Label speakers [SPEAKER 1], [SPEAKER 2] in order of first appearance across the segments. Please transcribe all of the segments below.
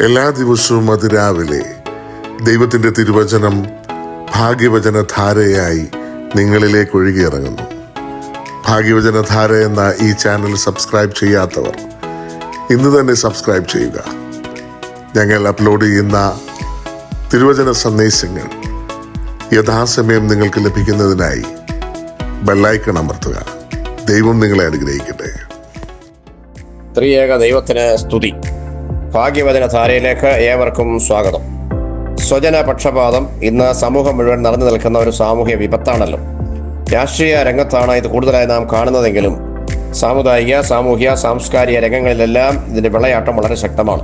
[SPEAKER 1] എല്ലാ ദിവസവും അതിരാവിലെ ദൈവത്തിന്റെ തിരുവചനം ഭാഗ്യവചന ധാരയായി നിങ്ങളിലേക്ക് ഒഴുകിയിറങ്ങുന്നു. ഭാഗ്യവചന ധാര എന്ന ഈ ചാനൽ സബ്സ്ക്രൈബ് ചെയ്യാത്തവർ ഇന്ന് തന്നെ സബ്സ്ക്രൈബ് ചെയ്യുക. ഞങ്ങൾ അപ്ലോഡ് ചെയ്യുന്ന തിരുവചന സന്ദേശങ്ങൾ യഥാസമയം നിങ്ങൾക്ക് ലഭിക്കുന്നതിനായി ബെല്ലൈക്കൺ അമർത്തുക. ദൈവം നിങ്ങളെ അനുഗ്രഹിക്കട്ടെ.
[SPEAKER 2] ത്രിയേക ദൈവത്തിന് സ്തുതി. ഭാഗ്യവചന ധാരയിലേക്ക് ഏവർക്കും സ്വാഗതം. സ്വജന പക്ഷപാതം ഇന്ന് സമൂഹം മുഴുവൻ നടന്നു നിൽക്കുന്ന ഒരു സാമൂഹ്യ വിപത്താണല്ലോ. രാഷ്ട്രീയ രംഗത്താണ് ഇത് കൂടുതലായി നാം കാണുന്നതെങ്കിലും സാമുദായിക സാമൂഹ്യ സാംസ്കാരിക രംഗങ്ങളിലെല്ലാം ഇതിന്റെ വിളയാട്ടം വളരെ ശക്തമാണ്.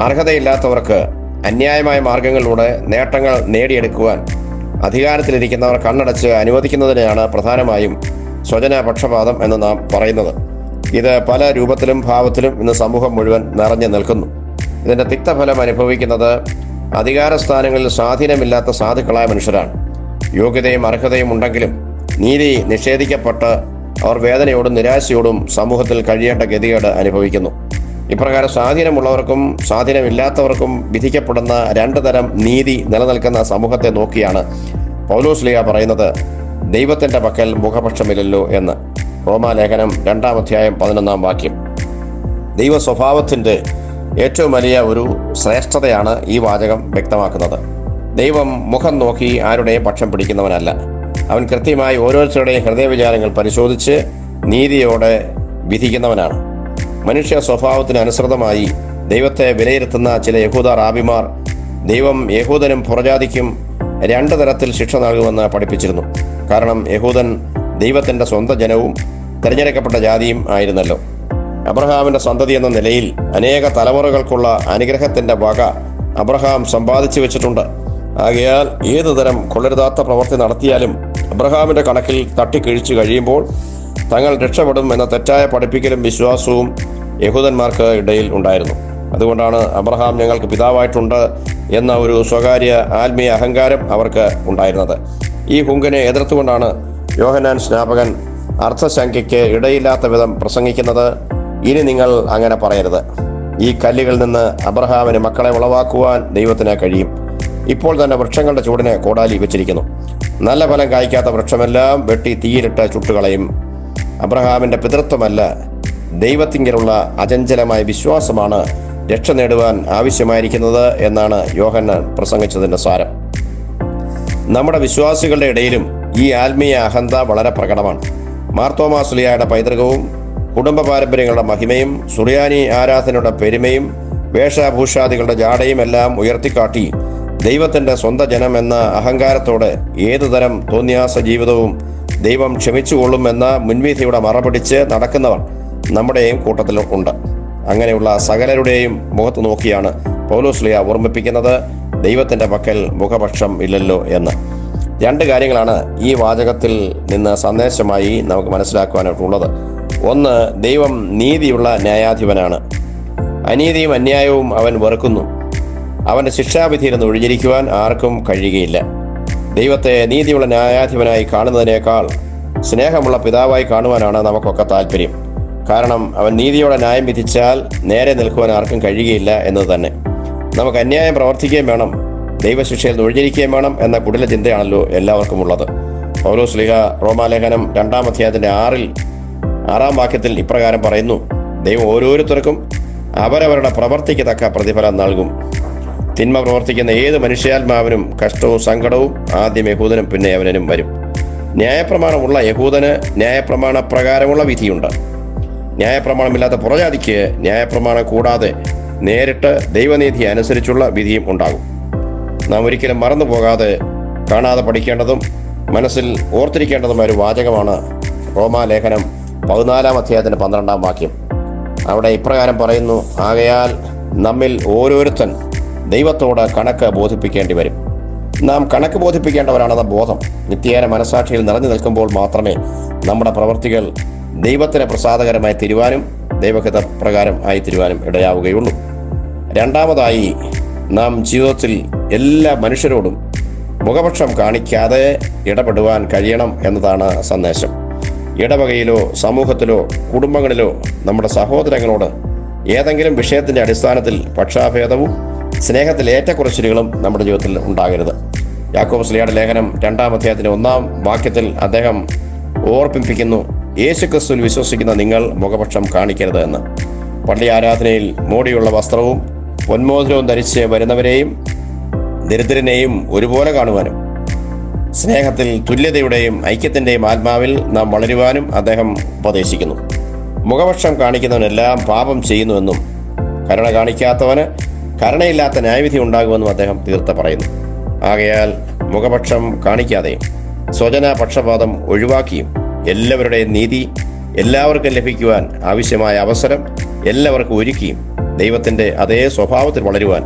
[SPEAKER 2] അർഹതയില്ലാത്തവർക്ക് അന്യായമായ മാർഗങ്ങളിലൂടെ നേട്ടങ്ങൾ നേടിയെടുക്കുവാൻ അധികാരത്തിലിരിക്കുന്നവർ കണ്ണടച്ച് അനുവദിക്കുന്നതിനെയാണ് പ്രധാനമായും സ്വജന പക്ഷപാതം എന്ന് നാം പറയുന്നത്. ഇത് പല രൂപത്തിലും ഭാവത്തിലും ഇന്ന് സമൂഹം മുഴുവൻ നിറഞ്ഞു നിൽക്കുന്നു. ഇതിന്റെ തിക്തഫലം അനുഭവിക്കുന്നത് അധികാര സ്ഥാനങ്ങളിൽ സ്വാധീനമില്ലാത്ത സാധുക്കളായ മനുഷ്യരാണ്. യോഗ്യതയും അർഹതയും ഉണ്ടെങ്കിലും നീതി നിഷേധിക്കപ്പെട്ട് അവർ വേദനയോടും നിരാശയോടും സമൂഹത്തിൽ കഴിയേണ്ട ഗതികേട് അനുഭവിക്കുന്നു. ഇപ്രകാരം സ്വാധീനമുള്ളവർക്കും സ്വാധീനമില്ലാത്തവർക്കും വിധിക്കപ്പെടുന്ന രണ്ടു തരം നീതി നിലനിൽക്കുന്ന സമൂഹത്തെ നോക്കിയാണ് പൗലോസ് പൗലോസ്ലിയ പറയുന്നത് ദൈവത്തിന്റെ പക്കൽ മുഖപക്ഷമില്ലല്ലോ എന്ന്. റോമാലേഖനം രണ്ടാം അധ്യായം പതിനൊന്നാം വാക്യം. ദൈവ സ്വഭാവത്തിന്റെ ഏറ്റവും വലിയ ഒരു ശ്രേഷ്ഠതയാണ് ഈ വാചകം വ്യക്തമാക്കുന്നത്. ദൈവം മുഖം നോക്കി ആരുടെയും പക്ഷം പിടിക്കുന്നവനല്ല. അവൻ കൃത്യമായി ഓരോരുത്തരുടെയും ഹൃദയവിചാരങ്ങൾ പരിശോധിച്ച് നീതിയോടെ വിധിക്കുന്നവനാണ്. മനുഷ്യ സ്വഭാവത്തിന് അനുസൃതമായി ദൈവത്തെ വിലയിരുത്തുന്ന ചില യഹൂദ റാബിമാർ ദൈവം യഹൂദനും പുറജാതിക്കും രണ്ട് തരത്തിൽ ശിക്ഷ നൽകുമെന്ന് പഠിപ്പിച്ചിരുന്നു. കാരണം യഹൂദൻ ദൈവത്തിന്റെ സ്വന്തം ജനവും തിരഞ്ഞെടുക്കപ്പെട്ട ജാതിയും ആയിരുന്നല്ലോ. അബ്രഹാമിന്റെ സന്തതി എന്ന നിലയിൽ അനേക തലമുറകൾക്കുള്ള അനുഗ്രഹത്തിന്റെ വക അബ്രഹാം സമ്പാദിച്ചു വെച്ചിട്ടുണ്ട്. ആകയാൽ ഏതു തരം കൊള്ളരുതാത്ത പ്രവൃത്തി നടത്തിയാലും അബ്രഹാമിന്റെ കണക്കിൽ തട്ടിക്കിഴിച്ചു കഴിയുമ്പോൾ തങ്ങൾ രക്ഷപ്പെടും എന്ന തെറ്റായ പഠിപ്പിക്കലും വിശ്വാസവും യഹൂദന്മാർക്ക് ഇടയിൽ ഉണ്ടായിരുന്നു. അതുകൊണ്ടാണ് അബ്രഹാം ഞങ്ങൾക്ക് പിതാവായിട്ടുണ്ട് എന്ന ഒരു സ്വകാര്യ ആത്മീയ അഹങ്കാരം അവർക്ക് ഉണ്ടായിരുന്നത്. ഈ ഹുങ്കിനെ എതിർത്തുകൊണ്ടാണ് യോഹനാൻ സ്നാപകൻ അർത്ഥശങ്കയ്ക്ക് ഇടയില്ലാത്ത വിധം പ്രസംഗിക്കുന്നത് ഇനി നിങ്ങൾ അങ്ങനെ പറയരുത്. ഈ കല്ലുകളിൽ നിന്ന് അബ്രഹാമിന് മക്കളെ ഉളവാക്കുവാൻ ദൈവത്തിന് കഴിയും. ഇപ്പോൾ തന്നെ വൃക്ഷങ്ങളുടെ ചൂടിനെ കോടാലി വെച്ചിരിക്കുന്നു. നല്ല ഫലം കായ്ക്കാത്ത വൃക്ഷമെല്ലാം വെട്ടി തീയിലിട്ട് ചുട്ടുകളയും. അബ്രഹാമിന്റെ പിതൃത്വമല്ല ദൈവത്തിങ്കിലുള്ള അചഞ്ചലമായ വിശ്വാസമാണ് രക്ഷ നേടുവാൻ ആവശ്യമായിരിക്കുന്നത് എന്നാണ് യോഹന്നാൻ പ്രസംഗിച്ചതിന്റെ സാരം. നമ്മുടെ വിശ്വാസികളുടെ ഇടയിലും ഈ ആത്മീയ അഹന്ത വളരെ പ്രകടമാണ്. മാർത്തോമാസുലിയായുടെ പൈതൃകവും കുടുംബ പാരമ്പര്യങ്ങളുടെ മഹിമയും സുറിയാനി ആരാധനയുടെ പെരുമയും വേഷഭൂഷാദികളുടെ ജാടയും എല്ലാം ഉയർത്തിക്കാട്ടി ദൈവത്തിന്റെ സ്വന്തം ജനം എന്ന അഹങ്കാരത്തോടെ ഏതുതരം തോന്നിയാസ ജീവിതവും ദൈവം ക്ഷമിച്ചുകൊള്ളും എന്ന മുൻവിധിയുടെ മറപിടിച്ച് നടക്കുന്നവർ നമ്മുടെയും കൂട്ടത്തിൽ ഉണ്ട്. അങ്ങനെയുള്ള സകലരുടെയും മുഖത്ത് നോക്കിയാണ് പൗലോസ്ലിയ ഓർമ്മിപ്പിക്കുന്നത്. ദൈവത്തിന്റെ പക്കൽ മുഖപക്ഷം ഇല്ലല്ലോ എന്ന്. രണ്ട് കാര്യങ്ങളാണ് ഈ വാചകത്തിൽ നിന്ന് സന്ദേശമായി നമുക്ക് മനസ്സിലാക്കുവാനായിട്ടുള്ളത്. ഒന്ന് ദൈവം നീതിയുള്ള ന്യായാധിപനാണ്. അനീതിയും അന്യായവും അവൻ വെറുക്കുന്നു. അവന്റെ ശിക്ഷാവിധിയിൽ നിന്ന് ഒഴിഞ്ഞിരിക്കുവാൻ ആർക്കും കഴിയുകയില്ല. ദൈവത്തെ നീതിയുള്ള ന്യായാധിപനായി കാണുന്നതിനേക്കാൾ സ്നേഹമുള്ള പിതാവായി കാണുവാനാണ് നമുക്കൊക്കെ താല്പര്യം. കാരണം അവൻ നീതിയോടെ ന്യായം വിധിച്ചാൽ നേരെ നിൽക്കുവാൻ ആർക്കും കഴിയുകയില്ല എന്നത് തന്നെ. നമുക്ക് അന്യായം പ്രവർത്തിക്കുകയും വേണം ദൈവശിക്ഷയിൽ നിന്ന് ഒഴിഞ്ഞിരിക്കുകയും വേണം എന്ന കുടില ചിന്തയാണല്ലോ എല്ലാവർക്കും ഉള്ളത്. പൗലോസ് ലിഹ റോമാലേഖനം രണ്ടാം അധ്യായത്തിന്റെ ആറിൽ ആറാം വാക്യത്തിൽ ഇപ്രകാരം പറയുന്നു. ദൈവം ഓരോരുത്തർക്കും അവരവരുടെ പ്രവർത്തിക്ക് തക്ക പ്രതിഫലം നൽകും. തിന്മ പ്രവർത്തിക്കുന്ന ഏത് മനുഷ്യാത്മാവിനും കഷ്ടവും സങ്കടവും ആദ്യം യഹൂദനും പിന്നെ അവനും വരും. ന്യായപ്രമാണമുള്ള യഹൂദന് ന്യായപ്രമാണ പ്രകാരമുള്ള വിധിയുണ്ട്. ന്യായപ്രമാണമില്ലാത്ത പുറജാതിക്ക് ന്യായപ്രമാണം കൂടാതെ നേരിട്ട് ദൈവനീതി അനുസരിച്ചുള്ള വിധിയും ഉണ്ടാകും. നാം ഒരിക്കലും മറന്നു പോകാതെ കാണാതെ പഠിക്കേണ്ടതും മനസ്സിൽ ഓർത്തിരിക്കേണ്ടതുമായ ഒരു വാചകമാണ് റോമാലേഖനം പതിനാലാം അധ്യായത്തിന്റെ പന്ത്രണ്ടാം വാക്യം. അവിടെ ഇപ്രകാരം പറയുന്നു ആകയാൽ നമ്മിൽ ഓരോരുത്തൻ ദൈവത്തോട് കണക്ക് ബോധിപ്പിക്കേണ്ടി വരും. നാം കണക്ക് ബോധിപ്പിക്കേണ്ടവരാണെന്ന ബോധം നിത്യേന മനസാക്ഷിയിൽ നിറഞ്ഞു നിൽക്കുമ്പോൾ മാത്രമേ നമ്മുടെ പ്രവർത്തികൾ ദൈവത്തിന് പ്രസാദകരമായി തിരുവാനും ദൈവഹിത പ്രകാരം ആയി തിരുവാനും ഇടയാവുകയുള്ളൂ. രണ്ടാമതായി നാം ജീവിതത്തിൽ എല്ലാ മനുഷ്യരോടും മുഖപക്ഷം കാണിക്കാതെ ഇടപെടുവാൻ കഴിയണം എന്നതാണ് സന്ദേശം. ഇടവകയിലോ സമൂഹത്തിലോ കുടുംബങ്ങളിലോ നമ്മുടെ സഹോദരങ്ങളോട് ഏതെങ്കിലും വിഷയത്തിന്റെ അടിസ്ഥാനത്തിൽ പക്ഷാഭേദവും സ്നേഹത്തിൽ ഏറ്റക്കുറച്ചിലുകളും നമ്മുടെ ജീവിതത്തിൽ ഉണ്ടാകരുത്. യാക്കോബ് സ്ലിയുടെ ലേഖനം രണ്ടാം അധ്യായത്തിന്റെ ഒന്നാം വാക്യത്തിൽ അദ്ദേഹം ഓർമ്മിപ്പിക്കുന്നു യേശുക്രിസ്തുവിൽ വിശ്വസിക്കുന്ന നിങ്ങൾ മുഖപക്ഷം കാണിക്കരുത് എന്ന്. പള്ളി ആരാധനയിൽ മോടിയുള്ള വസ്ത്രവും പൊന്മോതിരവും ധരിച്ച് വരുന്നവരെയും ദരിദ്രനെയും ഒരുപോലെ കാണുവാനും സ്നേഹത്തിൽ തുല്യതയുടെയും ഐക്യത്തിന്റെയും ആത്മാവിൽ നാം വളരുവാനും അദ്ദേഹം ഉപദേശിക്കുന്നു. മുഖപക്ഷം കാണിക്കുന്നവനെല്ലാം പാപം ചെയ്യുന്നുവെന്നും കരുണ കാണിക്കാത്തവന് കരുണയില്ലാത്ത ന്യായവിധി ഉണ്ടാകുമെന്നും അദ്ദേഹം തീർത്ത പറയുന്നു. ആകയാൽ മുഖപക്ഷം കാണിക്കാതെ സ്വജന പക്ഷപാതം ഒഴിവാക്കിയും എല്ലാവരുടെയും നീതി എല്ലാവർക്കും ലഭിക്കുവാൻ ആവശ്യമായ അവസരം എല്ലാവർക്കും ഒരുക്കിയും ദൈവത്തിന്റെ അതേ സ്വഭാവത്തിൽ വളരുവാൻ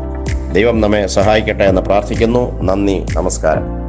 [SPEAKER 2] ദൈവം നമ്മെ സഹായിക്കട്ടെ എന്ന് പ്രാർത്ഥിക്കുന്നു. നന്ദി നമസ്കാരം.